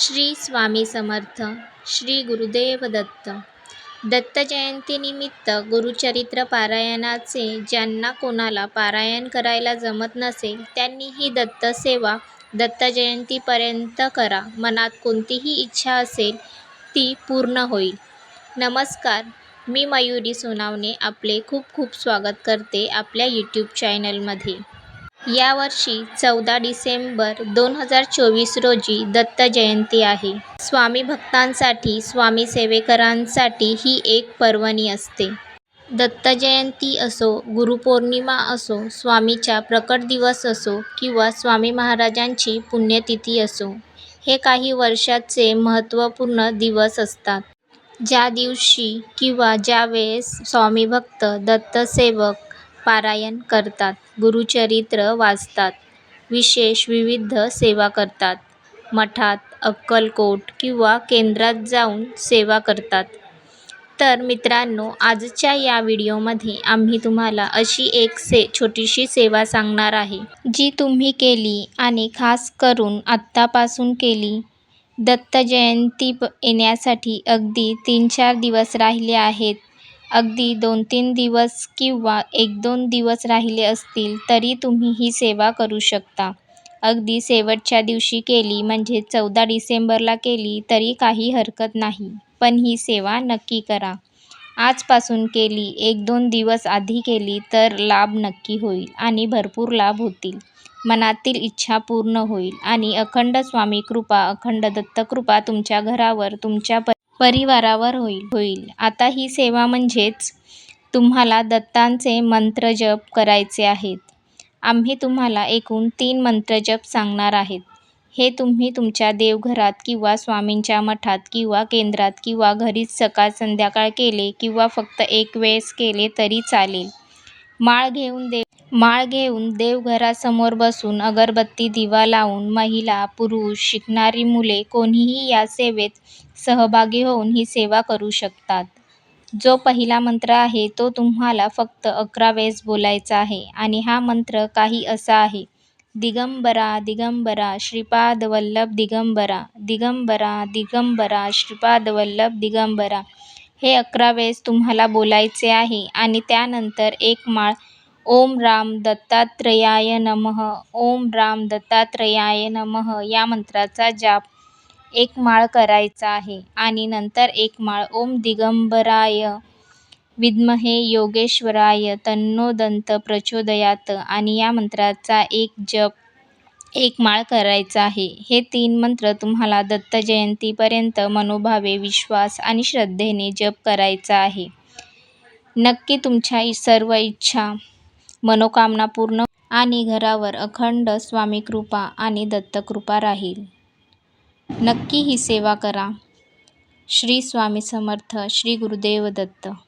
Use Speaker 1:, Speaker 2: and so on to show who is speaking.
Speaker 1: श्री स्वामी समर्थ श्री गुरुदेव दत्त. दत्त जयंतीनिमित्त गुरुचरित्र पारायणाचे ज्यांना कोणाला पारायण करायला जमत नसेल त्यांनी ही दत्त सेवा दत्त जयंतीपर्यंत करा. मनात कोणतीही इच्छा असेल ती पूर्ण होईल. नमस्कार मी मयुरी सोनावणे आपले खूप खूप स्वागत करते आपल्या यूट्यूब चॅनलमध्ये यावर्षी चौदा डिसेंबर दोन हजार चोवीस रोजी दत्त जयंती आहे. स्वामी भक्तांसाठी स्वामी सेवेकरांसाठी ही एक पर्वणी असते. दत्त जयंती असो गुरुपौर्णिमा असो स्वामीच्या प्रकट दिवस असो किंवा स्वामी महाराजांची पुण्यतिथी असो हे काही वर्षाचे महत्त्वपूर्ण दिवस असतात. ज्या दिवशी किंवा ज्या वेळेस स्वामी भक्त दत्तसेवक पारायण करतात गुरुचरित्र वाचतात विशेष विविध सेवा करतात. मठात अक्कलकोट किंवा केंद्रात जाऊन सेवा करतात. तर मित्रांनो आजच्या या व्हिडिओमध्ये आम्ही तुम्हाला अशी एक से छोटीशी सेवा सांगणार आहे जी तुम्ही केली आणि खास करून आत्तापासून केली. दत्त जयंती प येण्यासाठी अगदी तीन चार दिवस राहिले आहेत. अगदी दोन तीन दिवस किंवा एक दोन दिवस राहिले असतील तरी तुम्ही ही सेवा करू शकता. अगदी शेवटच्या दिवशी केली म्हणजे चौदा डिसेंबरला केली तरी काही हरकत नाही. पण ही सेवा नक्की करा. आजपासून केली एक दोन दिवस आधी केली तर लाभ नक्की होईल आणि भरपूर लाभ होतील. मनातील इच्छा पूर्ण होईल आणि अखंड स्वामी कृपा अखंड दत्तकृपा तुमच्या घरावर तुमच्या प परिवारावर होईल. होईल. आता ही सेवा म्हणजेच तुम्हाला दत्तांचे मंत्र जप करायचे आहेत. आम्ही तुम्हाला एकूण तीन मंत्रजप सांगणार आहेत. हे तुम्ही तुमच्या देवघरात किंवा स्वामींच्या मठात किंवा केंद्रात किंवा घरीच सकाळ संध्याकाळ केले किंवा फक्त एक वेळेस केले तरी चालेल. माळ घेऊन देव माळ घेऊन देवघरासमोर बसून अगरबत्ती दिवा लावून महिला पुरुष शिकणारी मुले कोणीही या सेवेत सहभागी होऊन ही सेवा करू शकतात. जो पहिला मंत्र आहे तो तुम्हाला फक्त अकरा वेळेस बोलायचा आहे आणि हा मंत्र काही असा आहे. दिगंबरा दिगंबरा श्रीपाद वल्लभ दिगंबरा दिगंबरा दिगंबरा श्रीपाद वल्लभ दिगंबरा. हे अकरा वेळेस तुम्हाला बोलायचे आहे आणि त्यानंतर एक माळ ओम राम दत्तात्रयाय नमः ओम राम दत्तात्रयाय नमः या मंत्राचा जाप एक माळ करायचा आहे. आणि नंतर एक माळ ओम दिगंबराय विद्महे योगेश्वराय तन्नो दंत प्रचोदयात. आणि या मंत्राचा एक जप एक माळ करायचा आहे. हे तीन मंत्र तुम्हाला दत्त जयंतीपर्यंत मनोभावे विश्वास आणि श्रद्धेने जप करायचा आहे. नक्की तुमच्या सर्व इच्छा मनोकामना पूर्ण आणि घरावर अखंड स्वामी कृपा आणि दत्तकृपा राहील. नक्की ही सेवा करा. श्री स्वामी समर्थ श्री गुरुदेव दत्त.